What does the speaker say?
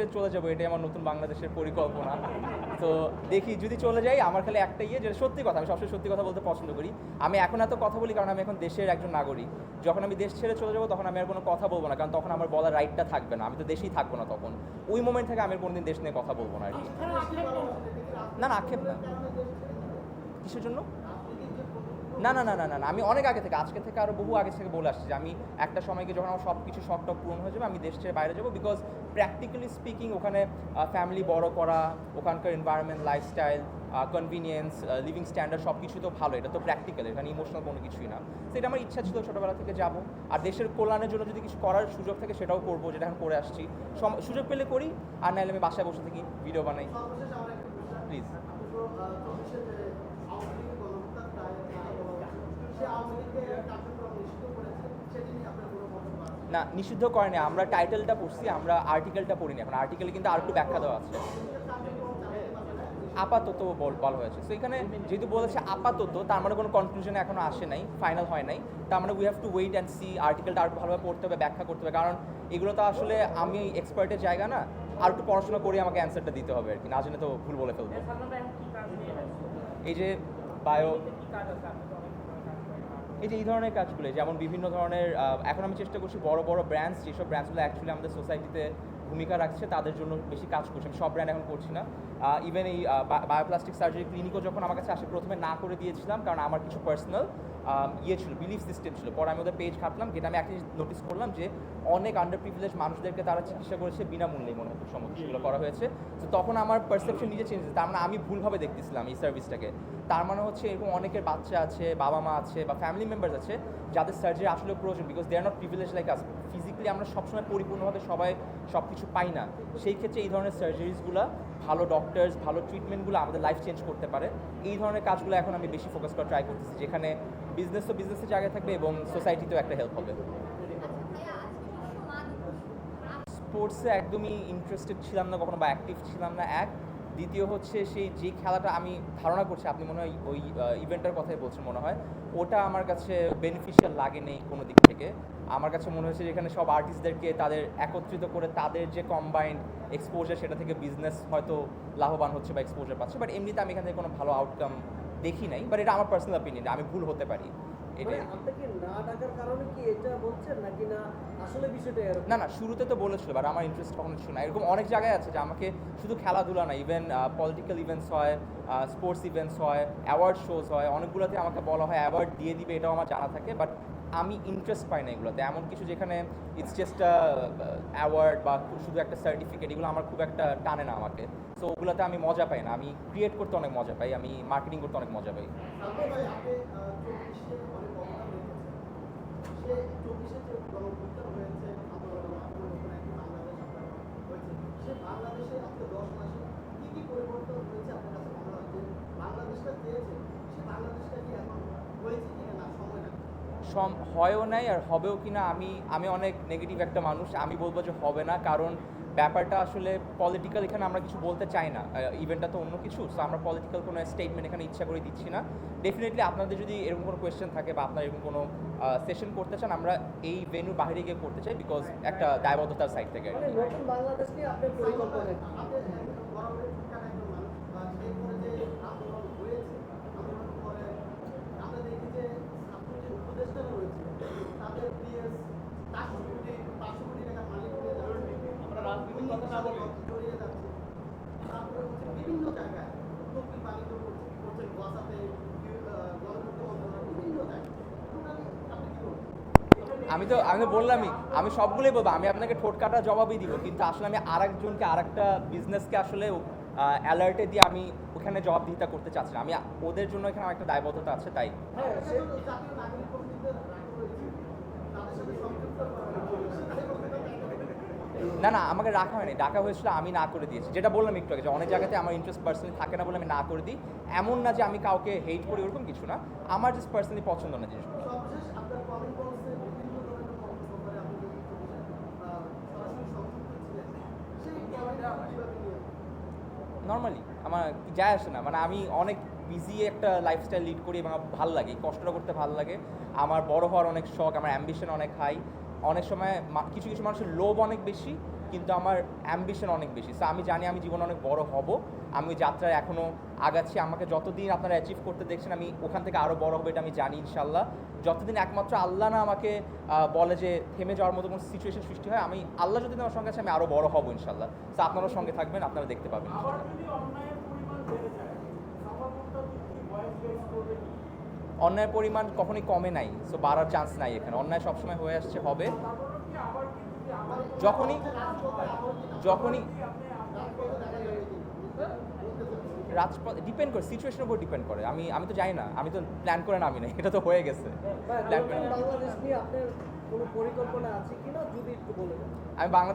ছেড়ে চলে যাব এটাই আমার নতুন বাংলাদেশের পরিকল্পনা। তো দেখি যদি চলে যাই আমার খালি একটা ইয়ে যেটা সত্যি কথা আমি সবসময় সত্যি কথা বলতে পছন্দ করি। আমি এখন এত কথা বলি কারণ আমি এখন দেশের একজন নাগরিক। যখন আমি দেশ ছেড়ে চলে যাব তখন আমি আর কোনো কথা বলব না কারণ তখন আমার বলার রাইটটা থাকবে না আমি তো দেশেই থাকব না তখন। ওই মোমেন্ট থেকে আমি কোনোদিন দেশ নিয়ে কথা বলব না আর কি। না না আক্ষেপ না। কিসের জন্য? না না না না না না, আমি অনেক আগে থেকে আজকে থেকে আরও বহু আগে থেকে বলে আসছি যে আমি একটা সময় গিয়ে যখন আমার সব কিছু শখ টক পূরণ হয়ে যাবে আমি দেশ ছেড়ে বাইরে যাব বিকজ প্র্যাকটিক্যালি স্পিকিং ওখানে ফ্যামিলি বড় করা ওখানকার environment lifestyle convenience living standard সব কিছু তো ভালো এটা তো প্র্যাকটিক্যাল এখানে ইমোশনাল কোনো কিছুই না। সেটা আমার ইচ্ছা ছিল ছোটোবেলা থেকে যাব আর দেশের কল্যাণের জন্য যদি কিছু করার সুযোগ থাকে সেটাও করব যেটা এখন করে আসছি। সুযোগ পেলে করি আর নাহলে আমি বাসায় বসে থাকি ভিডিও বানাই। প্লিজ না নিষিদ্ধ করেনি। আমরা টাইটেলটা পড়ছি আমরা আর্টিকেলটা পড়িনি এখন। আর্টিকেলে কিন্তু আর একটু ব্যাখ্যা দেওয়া আছে। আপাতত বল- বলা হয়েছে। তো এখানে যেহেতু বলেছে আপাতত তার মানে কোনো কনক্লুশনে এখনও আসে নাই ফাইনাল হয় নাই। তার মানে we have to wait and see আর্টিকেলটা আরও ভালোভাবে পড়তে হবে ব্যাখ্যা করতে হবে। কারণ এগুলো তো আসলে আমি এক্সপার্টের জায়গা না আর একটু পড়াশোনা করে আমাকে অ্যান্সারটা দিতে হবে আর কি। না জেনে তো ভুল বলে ফেলব। এই যে বায়ো এই যে এই ধরনের কাজগুলো, যেমন বিভিন্ন ধরনের এখন আমি চেষ্টা করছি বড় বড় ব্র্যান্ডস যেসব ব্র্যান্ডসগুলো অ্যাকচুয়ালি আমাদের সোসাইটিতে ভূমিকা রাখছে তাদের জন্য বেশি কাজ করছে। আমি সব ব্র্যান্ড এখন করছি না। ইভেন এই বায়োপ্লাস্টিক সার্জারি ক্লিনিকও যখন আমার কাছে আসে প্রথমে না করে দিয়েছিলাম কারণ আমার কিছু পার্সোনাল ইয়ে ছিল বিলিফ সিস্টেম ছিল। পরে আমি ওদের পেজ ঘাটলাম যেটা আমি একটা নোটিস করলাম যে অনেক আন্ডার প্রিভিলেজ মানুষদেরকে তারা চিকিৎসা করেছে বিনামূল্যে মনে হতো সমস্ত সেগুলো করা হয়েছে। তো তখন আমার পারসেপশন নিজে চেঞ্জ তার মানে আমি ভুলভাবে দেখতেছিলাম এই সার্ভিসটাকে তার মানে হচ্ছে এরকম অনেকের বাচ্চা আছে বাবা মা আছে বা ফ্যামিলি মেম্বার্স আছে যাদের সার্জারি আসলে প্রয়োজন because they are not privilege like us physically আমরা সবসময় পরিপূর্ণভাবে সবাই সব কিছু পাই না। সেই ক্ষেত্রে এই ধরনের সার্জারিসগুলো ভালো ডক্টরস ভালো ট্রিটমেন্টগুলো আমাদের লাইফ চেঞ্জ করতে পারে। এই ধরনের কাজগুলো এখন আমি বেশি ফোকাস করা ট্রাই করতেছি, যেখানে বিজনেস তো বিজনেসের জায়গায় থাকবে এবং সোসাইটিতেও একটা হেল্প হবে। স্পোর্টসে একদমই ইন্টারেস্টেড ছিলাম না কখনো বা অ্যাক্টিভ ছিলাম না এক। দ্বিতীয় হচ্ছে সেই যে খেলাটা আমি ধারণা করছি, আপনি মনে হয় ওই ইভেন্টের কথাই বলছেন মনে হয়, ওটা আমার কাছে বেনিফিশিয়াল লাগে নেই কোনো দিক থেকে। আমার কাছে মনে হয়েছে যে এখানে সব আর্টিস্টদেরকে তাদের একত্রিত করে তাদের যে কম্বাইন্ড এক্সপোজার সেটা থেকে বিজনেস হয়তো লাভবান হচ্ছে বা এক্সপোজার পাচ্ছে বাট এমনিতে আমি এখান থেকে কোনো ভালো আউটকাম দেখি নাই বাট এটা আমার পার্সোনাল অপিনিয়ন আমি ভুল হতে পারি। না ডাকার কারণে কি এটা বলছেন নাকি না? আসলে বিষয়টা না না শুরুতে তো বলেছিল বাট আমার ইন্টারেস্ট কখনো ছিল না। এরকম অনেক জায়গায় আছে যে আমাকে শুধু খেলাধুলা না ইভেন পলিটিক্যাল ইভেন্টস হয় স্পোর্টস ইভেন্টস হয় অ্যাওয়ার্ড শোজ হয়, অনেকগুলোতে আমাকে বলা হয় অ্যাওয়ার্ড দিয়ে দিবে, এটাও আমার জানা থাকে বাট আমি ইন্টারেস্ট পাই না এগুলোতে। এমন কিছু যেখানে ইটস জাস্ট অ্যাওয়ার্ড বা শুধু একটা সার্টিফিকেট এগুলো আমার খুব একটা টানে না আমাকে। সো ওগুলোতে আমি মজা পাই না। আমি ক্রিয়েট করতে অনেক মজা পাই, আমি মার্কেটিং করতে অনেক মজা পাই। সম হয়ও নাই আর হবেও কি না আমি আমি অনেক নেগেটিভ একটা মানুষ আমি বলব যে হবে না কারণ ব্যাপারটা আসলে পলিটিক্যাল এখানে আমরা কিছু বলতে চাই না। ইভেন্টটা তো অন্য কিছু সো আমরা পলিটিক্যাল কোনো স্টেটমেন্ট এখানে ইচ্ছা করে দিচ্ছি না। ডেফিনেটলি আপনাদের যদি এরকম কোনো কোয়েশ্চেন থাকে বা আপনারা এরকম কোনো সেশন করতে চান আমরা এই ভেন্যু বাইরে গিয়ে করতে চাই বিকজ একটা দায়বদ্ধতার সাইড থেকে আর মানে কি। নতুন বাংলাদেশ নিয়ে আপনার পরিকল্পনা কি? বিভিন্ন জায়গায় গোয়াসাতে বিভিন্ন জায়গায়। আমি তো আমি তো বললামই আমি সবগুলোই বলব আমি আপনাকে ঠোঁট কাটা জবাবই দিব কিন্তু আসলে আমি আরেকজনকে আরেকটা বিজনেসকে আসলে অ্যালার্টে দিয়ে আমি ওখানে জবাবদিহিতা করতে চাচ্ছি না। আমি ওদের জন্য এখানে আমার একটা দায়বদ্ধতা আছে তাই। হ্যাঁ সে জাতীয় নাগরিক কমিটিতে রাখা হয়েছে তাদের সাথে সম্পৃক্ত করা হয়েছে না না আমাকে রাখা হয়নি। ডাকা হয়েছিল আমি না করে দিয়েছি। যেটা বললাম একটু আগে যে অনেক জায়গাতে আমার ইন্টারেস্ট পার্সোনালি থাকে না বলে আমি না করে দিই। এমন না যে আমি কাউকে হেট করি ওরকম কিছু না। আমার জাস্ট পার্সোনালি পছন্দ না জিনিসগুলো। নর্মালি আমার যায় আসে না। মানে আমি অনেক বিজি একটা লাইফস্টাইল লিড করি এবং আমার ভালো লাগে কষ্টটা করতে ভালো লাগে। আমার বড় হওয়ার অনেক শখ আমার অ্যাম্বিশন অনেক হাই অনেক সময় কিছু কিছু মানুষের লোভ অনেক বেশি, কিন্তু আমার অ্যাম্বিশন অনেক বেশি। সো আমি জানি আমি জীবনে অনেক বড় হব। আমি যাত্রায় এখনও আগাচ্ছি। আমাকে যতদিন আপনারা অ্যাচিভ করতে দেখছেন, আমি ওখান থেকে আরও বড় হবে, এটা আমি জানি ইনশাল্লাহ যতদিন একমাত্র আল্লাহ না আমাকে বলে যে থেমে যাওয়ার মতো কোনো সিচুয়েশন সৃষ্টি হয়, আমি আল্লাহ যদি আমার সঙ্গে আছে, আমি আরও বড় হব ইনশাল্লাহ সো আপনারাও সঙ্গে থাকবেন, আপনারা দেখতে পাবেন। অন্যায়ের পরিমাণ কখনোই কমে নাই সো বাড়ার চান্স নাই এখানে। অন্যায় সবসময় হয়ে আসছে হবে। যখনই যখনই রাজপথ ডিপেন্ড করে সিচুয়েশনের উপর ডিপেন্ড করে। আমি আমি তো জানি না আমি তো প্ল্যান করে নামি না এটা তো হয়ে গেছে। প্ল্যান আমি বাংলাদেশ